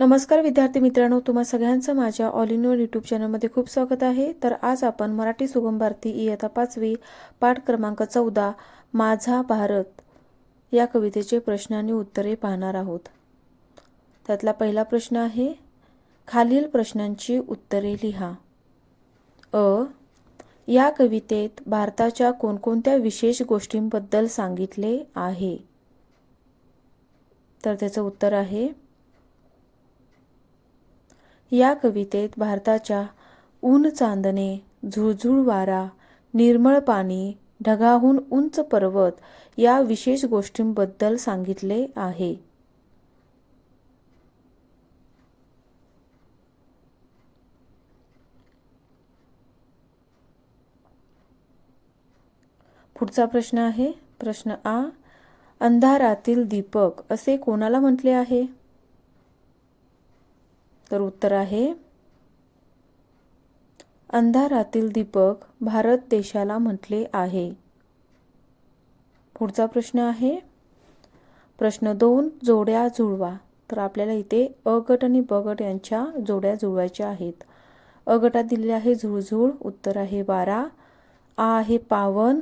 नमस्कार विद्यार्थी मित्रांनो तुम्हा सगळ्यांचं माझ्या ऑल इन यूट्यूब चॅनलमध्ये खूप स्वागत आहे. तर आज आपण मराठी सुगम भारती इयत्ता पाचवी पाठ क्रमांक चौदा माझा भारत या कवितेचे प्रश्न आणि उत्तरे पाहणार आहोत. त्यातला पहिला प्रश्न आहे खालील प्रश्नांची उत्तरे लिहा. अ या कवितेत भारताच्या कोणकोणत्या विशेष गोष्टींबद्दल सांगितले आहे? तर त्याचं उत्तर आहे या कवितेत भारताच्या ऊन चांदणे झुळझुळ वारा निर्मळ पाणी ढगाहून उंच पर्वत या विशेष गोष्टींबद्दल सांगितले आहे. पुढचा प्रश्न आहे. प्रश्न आ अंधारातील दीपक असे कोणाला म्हटले आहे? तर उत्तर आहे. अंधारातील दीपक भारत देशाला म्हटले आहे. पुढचा प्रश्न आहे. प्रश्न दोन जोड्या जुळवा. तर आपल्याला इथे अ गट आणि ब गट यांच्या जोड्या जुळवायच्या आहेत. अ गटात दिलेले आहे झुळझुळ उत्तर आहे बारा. आ आहे पावन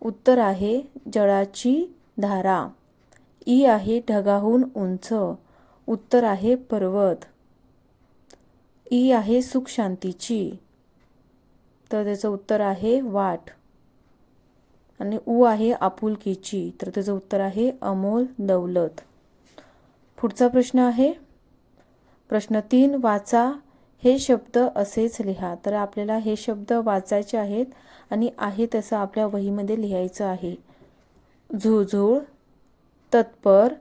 उत्तर आहे जळाची धारा. ई आहे ढगाहून उंच उत्तर आहे पर्वत. ई आहे सुखशांतीची तर त्याचं उत्तर आहे वाट. आणि उ आहे आपुलकीची. तर त्याचं उत्तर आहे अमोल दौलत. पुढचा प्रश्न आहे. प्रश्न तीन वाचा. हे शब्द असेच लिहा. तर आपल्याला हे शब्द वाचायचे आहेत आणि आहे तसं आपल्या वहीमध्ये लिहायचं आहे. झुळझुळ तत्पर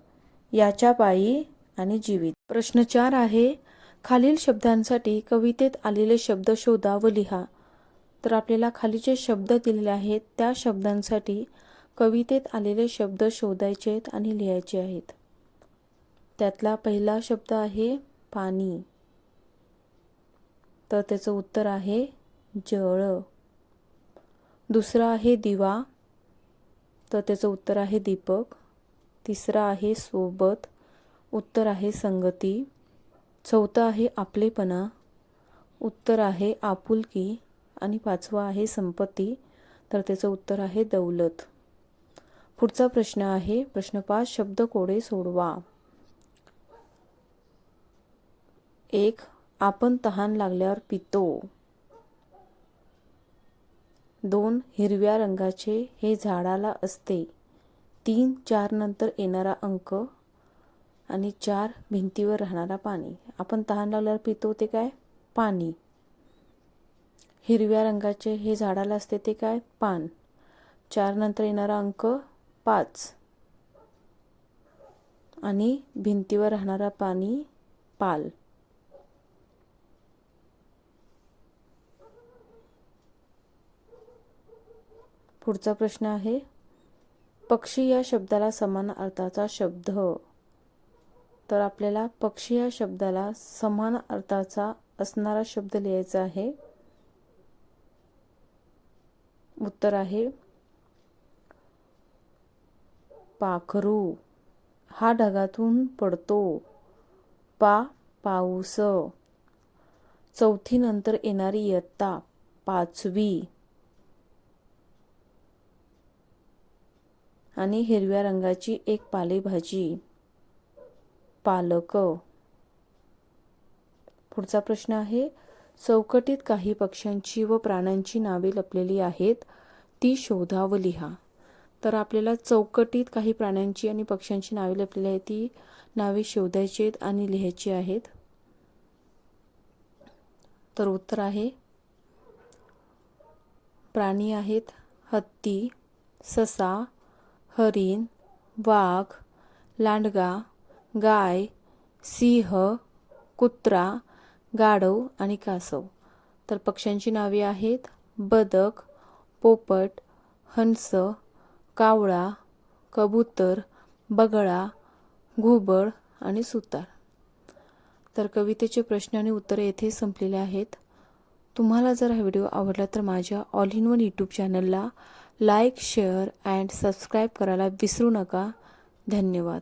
याच्या पायी आणि जीवित. प्रश्न चार आहे खालील शब्दांसाठी कवितेत आलेले शब्द शोधा व लिहा. तर आपल्याला खाली जे शब्द दिलेले आहेत त्या शब्दांसाठी कवितेत आलेले शब्द शोधायचे आहेत आणि लिहायचे आहेत. त्यातला पहिला शब्द आहे पाणी. तर त्याचं उत्तर आहे जळ. दुसरा आहे दिवा. तर त्याचं उत्तर आहे दीपक. तिसरा आहे सोबत. उत्तर आहे संगती. चौथं आहे आपलेपणा उत्तर आहे आपुलकी आणि पाचवा आहे संपत्ती तर त्याचं उत्तर आहे दौलत. पुढचा प्रश्न आहे प्रश्न पाच शब्द कोडे सोडवा. एक आपण तहान लागल्यावर पितो. दोन हिरव्या रंगाचे हे झाडाला असते. तीन चार नंतर येणारा अंक. आणि चार भिंतीवर राहणारा पाणी. आपण तहान लागल्यावर पितो ते काय? पाणी. हिरव्या रंगाचे हे झाडाला असते ते काय? पान. चार नंतर येणारा अंक पाच. आणि भिंतीवर राहणारा पाणी पाल. पुढचा प्रश्न आहे पक्षी या शब्दाला समान अर्थाचा शब्द. तर आपल्याला पक्षी या शब्दाला समान अर्थाचा असणारा शब्द लिहायचा आहे. उत्तर आहे पाखरू. हा ढगातून पडतो. पा पाऊस. चौथी नंतर येणारी इयत्ता पाचवी. आणि हिरव्या रंगाची एक पालेभाजी. पालक. पुढचा प्रश्न आहे चौकटीत काही पक्ष्यांची व प्राण्यांची नावे लपलेली आहेत ती शोधा व लिहा. तर आपल्याला चौकटीत काही प्राण्यांची आणि पक्ष्यांची नावे लपलेली आहेत ती नावे शोधायची आहेत आणि लिहायची आहेत. तर उत्तर आहे प्राणी आहेत हत्ती ससा हरिण वाघ लांडगा गाय सिंह कुत्रा गाढव आणि कासव. तर पक्ष्यांची नावे आहेत बदक पोपट हंस कावळा कबूतर बगळा घुबड आणि सुतार. तर कवितेचे प्रश्न आणि उत्तरे येथे संपलेले आहेत. तुम्हाला जर हा व्हिडिओ आवडला तर माझ्या ऑल इन वन यूट्यूब चॅनलला लाईक शेअर अँड सबस्क्राईब करायला विसरू नका. धन्यवाद.